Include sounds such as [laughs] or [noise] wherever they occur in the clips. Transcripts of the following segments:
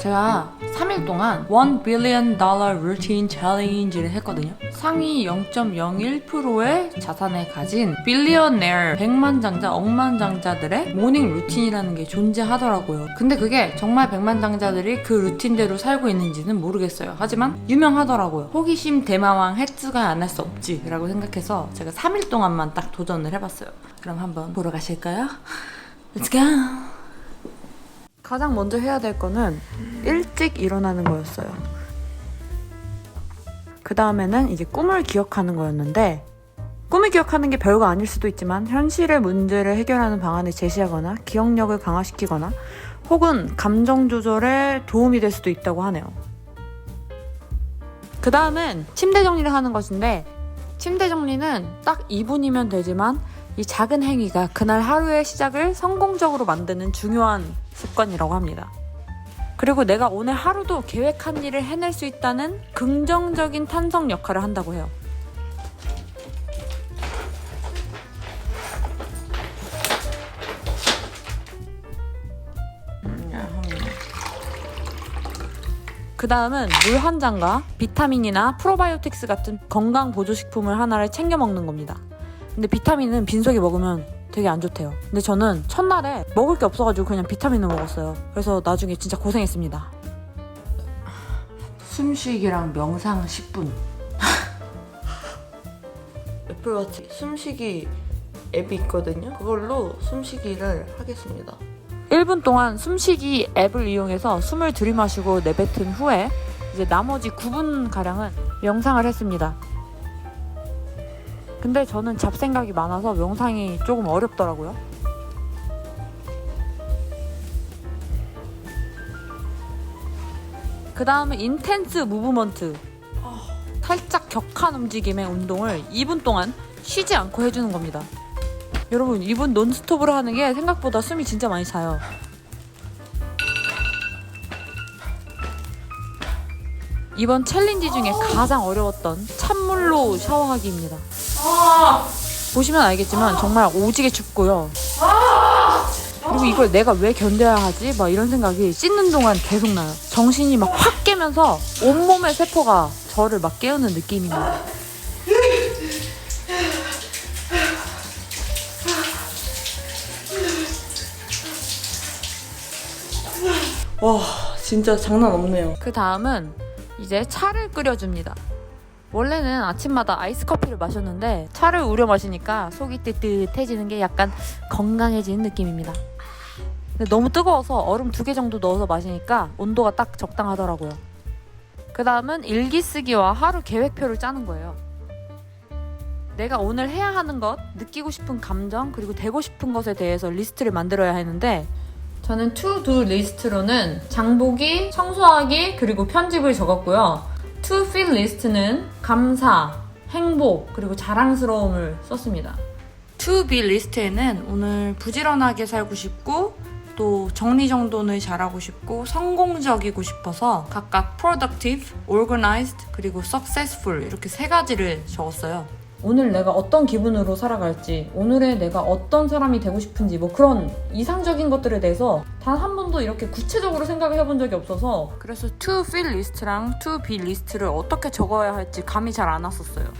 제가 3일 동안 1 billion dollar routine challenge를 했거든요. 상위 0.01%의 자산을 가진 빌리언네어 100만장자, 억만장자들의 모닝 루틴이라는 게 존재하더라고요. 근데 그게 정말 100만장자들이 그 루틴대로 살고 있는지는 모르겠어요. 하지만 유명하더라고요. 호기심 대마왕 het즈가 안 할 수 없지 라고 생각해서 제가 3일 동안만 딱 도전을 해봤어요. 그럼 한번 보러 가실까요? Let's go! 가장 먼저 해야 될 거는 일찍 일어나는 거였어요. 그 다음에는 이제 꿈을 기억하는 거였는데 꿈을 기억하는 게 별거 아닐 수도 있지만 현실의 문제를 해결하는 방안을 제시하거나 기억력을 강화시키거나 혹은 감정 조절에 도움이 될 수도 있다고 하네요. 그 다음은 침대 정리를 하는 것인데 침대 정리는 딱 2분이면 되지만 이 작은 행위가 그날 하루의 시작을 성공적으로 만드는 중요한 습관이라고 합니다. 그리고 내가 오늘 하루도 계획한 일을 해낼 수 있다는 긍정적인 탄성 역할을 한다고 해요. 그 다음은 물 한 잔과 비타민이나 프로바이오틱스 같은 건강 보조식품을 하나를 챙겨 먹는 겁니다. 근데 비타민은 빈속에 먹으면 되게 안 좋대요. 근데 저는 첫날에 먹을 게 없어가지고 그냥 비타민을 먹었어요. 그래서 나중에 진짜 고생했습니다. 숨쉬기랑 명상 10분. [laughs] 애플워치 숨쉬기 앱이 있거든요. 그걸로 숨쉬기를 하겠습니다. 1분 동안 숨쉬기 앱을 이용해서 숨을 들이마시고 내뱉은 후에 이제 나머지 9분 가량은 명상을 했습니다. 근데 저는 잡생각이 많아서 명상이 조금 어렵더라고요. 그 다음은 인텐스 무브먼트. 살짝 격한 움직임의 운동을 2분 동안 쉬지 않고 해주는 겁니다. 여러분, 2분 논스톱으로 하는 게 생각보다 숨이 진짜 많이 차요. 이번 챌린지 중에 가장 어려웠던 찬물로 샤워하기입니다. 보시면 알겠지만 정말 오지게 춥고요. 그리고 이걸 내가 왜 견뎌야 하지? 막 이런 생각이 씻는 동안 계속 나요. 정신이 막 확 깨면서 온몸의 세포가 저를 막 깨우는 느낌입니다. 와, 진짜 장난 없네요. 그 다음은 이제 차를 끓여줍니다. 원래는 아침마다 아이스 커피를 마셨는데 차를 우려 마시니까 속이 뜨뜻해지는 게 약간 건강해지는 느낌입니다. 너무 뜨거워서 얼음 두 개 정도 넣어서 마시니까 온도가 딱 적당하더라고요. 그 다음은 일기 쓰기와 하루 계획표를 짜는 거예요. 내가 오늘 해야 하는 것, 느끼고 싶은 감정, 그리고 되고 싶은 것에 대해서 리스트를 만들어야 하는데 저는 to-do 리스트로는 장보기, 청소하기, 그리고 편집을 적었고요. Feel 리스트는 감사, 행복, 그리고 자랑스러움을 썼습니다. to be 리스트에는 오늘 부지런하게 살고 싶고 또 정리정돈을 잘하고 싶고 성공적이고 싶어서 각각 productive, organized, 그리고 successful 이렇게 세 가지를 적었어요. 오늘 내가 어떤 기분으로 살아갈지, 오늘의 내가 어떤 사람이 되고 싶은지, 뭐 그런 이상적인 것들에 대해서 단 한 번도 이렇게 구체적으로 생각을 해본 적이 없어서 그래서 to feel 리스트랑 to be 리스트를 어떻게 적어야 할지 감이 잘 안 왔었어요. [laughs]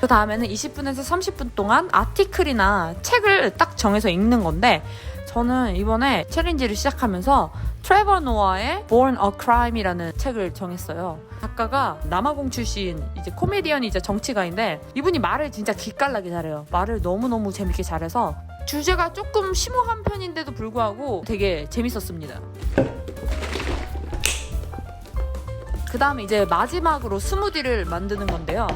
그 다음에는 20분에서 30분 동안 아티클이나 책을 딱 정해서 읽는 건데 저는 이번에 챌린지를 시작하면서 트레버 노아의 Born a Crime이라는 책을 정했어요. 작가가 남아공 출신 이제 코미디언이자 정치가인데 이분이 말을 진짜 기깔나게 잘해요. 말을 너무너무 재밌게 잘해서 주제가 조금 심오한 편인데도 불구하고 되게 재밌었습니다. 그 다음에 이제 마지막으로 스무디를 만드는 건데요.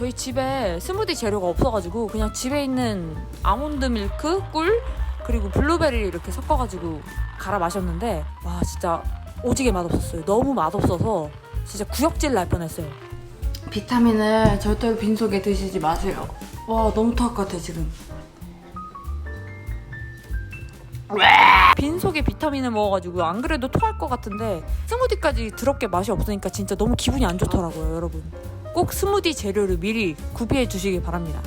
저희 집에 스무디 재료가 없어가지고 그냥 집에 있는 아몬드 밀크, 꿀 그리고 블루베리 이렇게 섞어가지고 갈아 마셨는데 와 진짜 오지게 맛없었어요. 너무 맛없어서 진짜 구역질 날 뻔했어요. 비타민을 절대로 빈속에 드시지 마세요. 와 너무 토할 것 같아 지금. 빈속에 비타민을 먹어가지고 안 그래도 토할 것 같은데 스무디까지 더럽게 맛이 없으니까 진짜 너무 기분이 안 좋더라고요 여러분 꼭 스무디 재료를 미리 구비해 주시기 바랍니다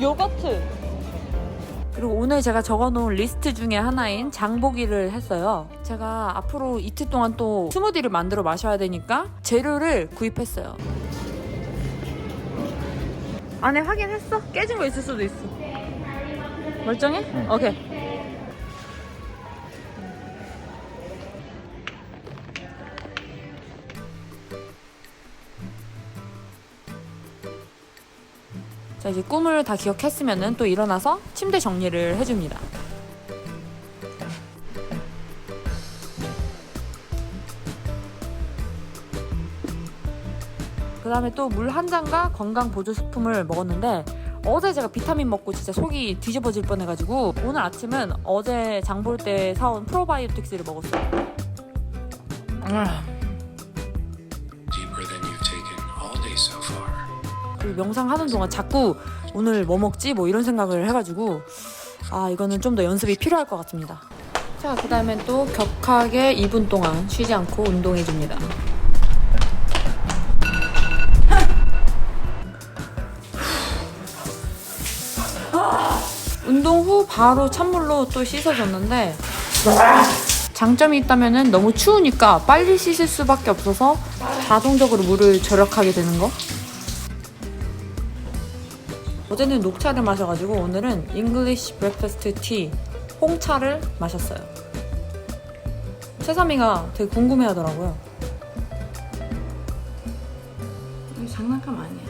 요거트 그리고 오늘 제가 적어놓은 리스트 중에 하나인 장보기를 했어요. 제가 앞으로 이틀 동안 또 스무디를 만들어 마셔야 되니까 재료를 구입했어요. 안에 확인했어? 깨진 거 있을 수도 있어. 멀쩡해? 오케이. 자 이제 꿈을 다 기억했으면은 또 일어나서 침대 정리를 해줍니다. 그 다음에 또 물 한 잔과 건강 보조 식품을 먹었는데 어제 제가 비타민 먹고 진짜 속이 뒤집어질 뻔해가지고 오늘 아침은 어제 장 볼 때 사온 프로바이오틱스를 먹었어요. deeper 그리고 명상 하는 동안 자꾸 오늘 뭐 먹지 뭐 이런 생각을 해가지고 아 이거는 좀 더 연습이 필요할 것 같습니다. 자 그다음엔 또 격하게 2분 동안 쉬지 않고 운동해 줍니다. 운동 후 바로 찬물로 또 씻어줬는데 장점이 있다면은 너무 추우니까 빨리 씻을 수밖에 없어서 자동적으로 물을 절약하게 되는 거. 어제는 녹차를 마셔가지고 오늘은 잉글리시 브렉퍼스트 티 홍차를 마셨어요. 세삼이가 되게 궁금해하더라고요. 이거 장난감 아니야.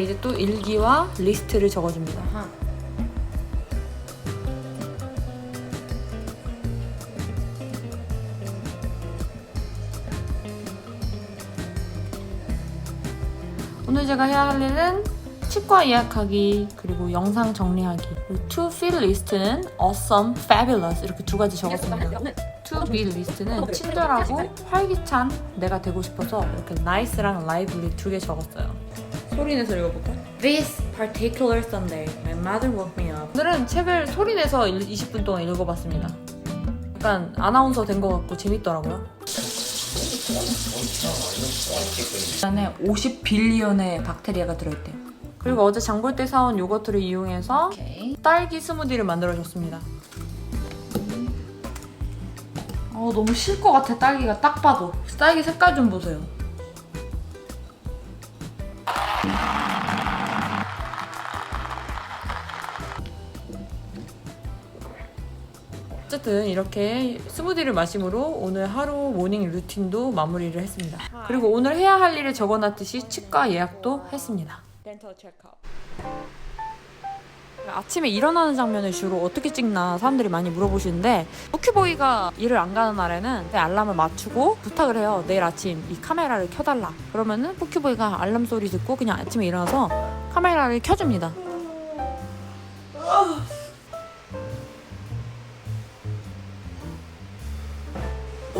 이제 또 일기와 리스트를 적어줍니다. 오늘 제가 해야 할 일은 치과 예약하기 그리고 영상 정리하기 to fill 리스트는 awesome, fabulous 이렇게 두 가지 적었습니다. to be 리스트는 친절하고 활기찬 내가 되고 싶어서 이렇게 nice랑 lively 두 개 적었어요. 소리 내서 읽어볼까? This particular Sunday, my mother woke me up. 오늘은 책을 소리 내서 20분 동안 읽어봤습니다. 약간 아나운서 된 것 같고 재밌더라고요. 안에 50빌리언의 박테리아가 들어있대요. 그리고 어제 장 볼 때 사온 요거트를 이용해서 딸기 스무디를 만들어줬습니다. 어, 너무 실 것 같아, 딸기가 딱 봐도. 딸기 색깔 좀 보세요. 어쨌든 이렇게 스무디를 마심으로 오늘 하루 모닝 루틴도 마무리를 했습니다. 그리고 오늘 해야 할 일을 적어놨듯이 치과 예약도 했습니다. 아침에 일어나는 장면을 주로 어떻게 찍나 사람들이 많이 물어보시는데 쿠키보이가 일을 안 가는 날에는 내 알람을 맞추고 부탁을 해요. 내일 아침 이 카메라를 켜달라. 그러면은 쿠키보이가 알람 소리 듣고 그냥 아침에 일어나서 카메라를 켜줍니다.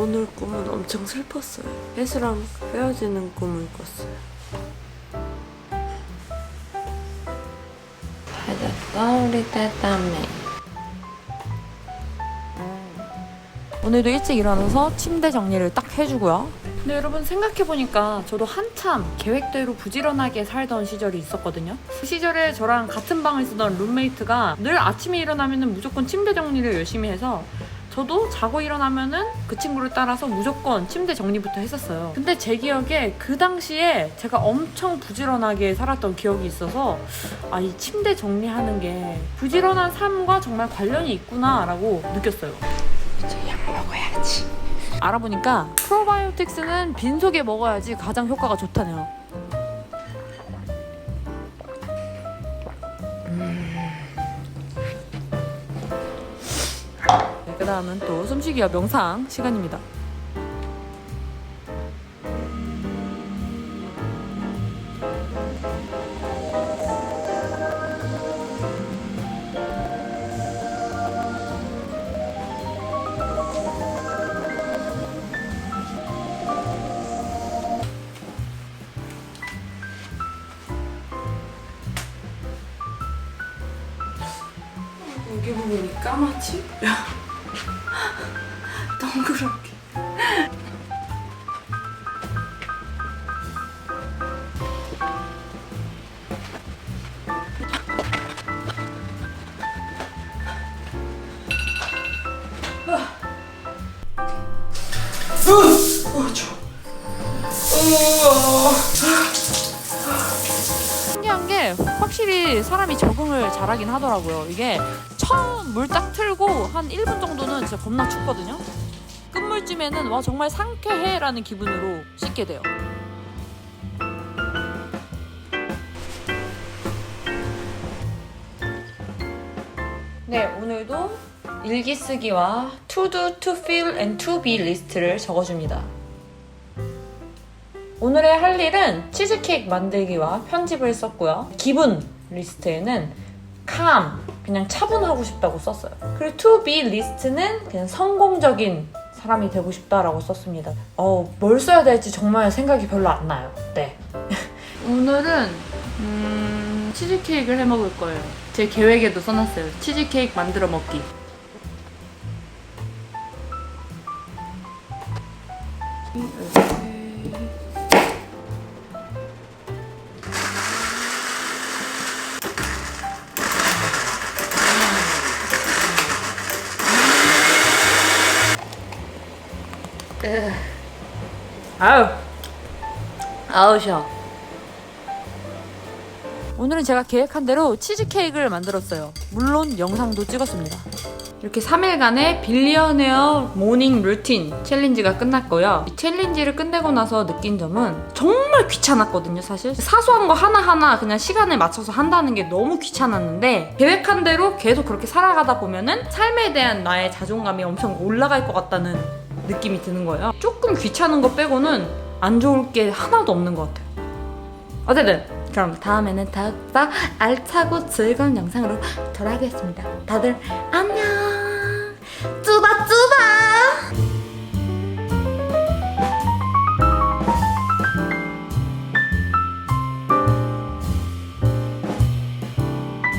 오늘 꿈은 엄청 슬펐어요. 혜수랑 헤어지는 꿈을 꿨어요. 찾았어 우리 딸딸매. 오늘도 일찍 일어나서 침대 정리를 딱 해주고요. 근데 여러분 생각해보니까 저도 한참 계획대로 부지런하게 살던 시절이 있었거든요. 그 시절에 저랑 같은 방을 쓰던 룸메이트가 늘 아침에 일어나면 무조건 침대 정리를 열심히 해서 저도 자고 일어나면은 그 친구를 따라서 무조건 침대 정리부터 했었어요. 근데 제 기억에 그 당시에 제가 엄청 부지런하게 살았던 기억이 있어서 아, 이 침대 정리하는 게 부지런한 삶과 정말 관련이 있구나라고 느꼈어요. 알아보니까 프로바이오틱스는 빈속에 먹어야지 가장 효과가 좋다네요. 다음은 또 숨쉬기와 명상 시간입니다. 여기 부분이 까맣지? 신기한 게 확실히 사람이 적응을 잘하긴 하더라고요. 이게 처음 물 딱 틀고 한 1분 정도는 진짜 겁나 춥거든요. 끝물쯤에는 와 정말 상쾌해라는 기분으로 씻게 돼요. 네, 오늘도 일기 쓰기와 to do, to feel and to be 리스트를 적어줍니다. 오늘의 할 일은 치즈케이크 만들기와 편집을 썼고요. 기분 리스트에는 calm, 그냥 차분하고 싶다고 썼어요. 그리고 to be 리스트는 그냥 성공적인 사람이 되고 싶다라고 썼습니다. 어, 뭘 써야 될지 정말 생각이 별로 안 나요. 네. [laughs] 오늘은 음, 치즈케이크를 해 먹을 거예요. 제 계획에도 써놨어요. 치즈케이크 만들어 먹기. 아우. 아우 셔 오늘은 제가 계획한 대로 치즈케이크를 만들었어요. 물론 영상도 찍었습니다 이렇게 3일간의 빌리어네어 모닝 루틴 챌린지가 끝났고요 이 챌린지를 끝내고 나서 느낀 점은 정말 귀찮았거든요 사실 사소한 거 하나하나 그냥 시간을 맞춰서 한다는 게 너무 귀찮았는데 계획한 대로 계속 그렇게 살아가다 보면은 삶에 대한 나의 자존감이 엄청 올라갈 것 같다는 느낌이 드는 거예요. 조금 귀찮은 거 빼고는 안 좋을 게 하나도 없는 것 같아요. 어쨌든 그럼 다음에는 더욱더 알차고 즐거운 영상으로 돌아오겠습니다. 다들 안녕! 쭈바쭈바!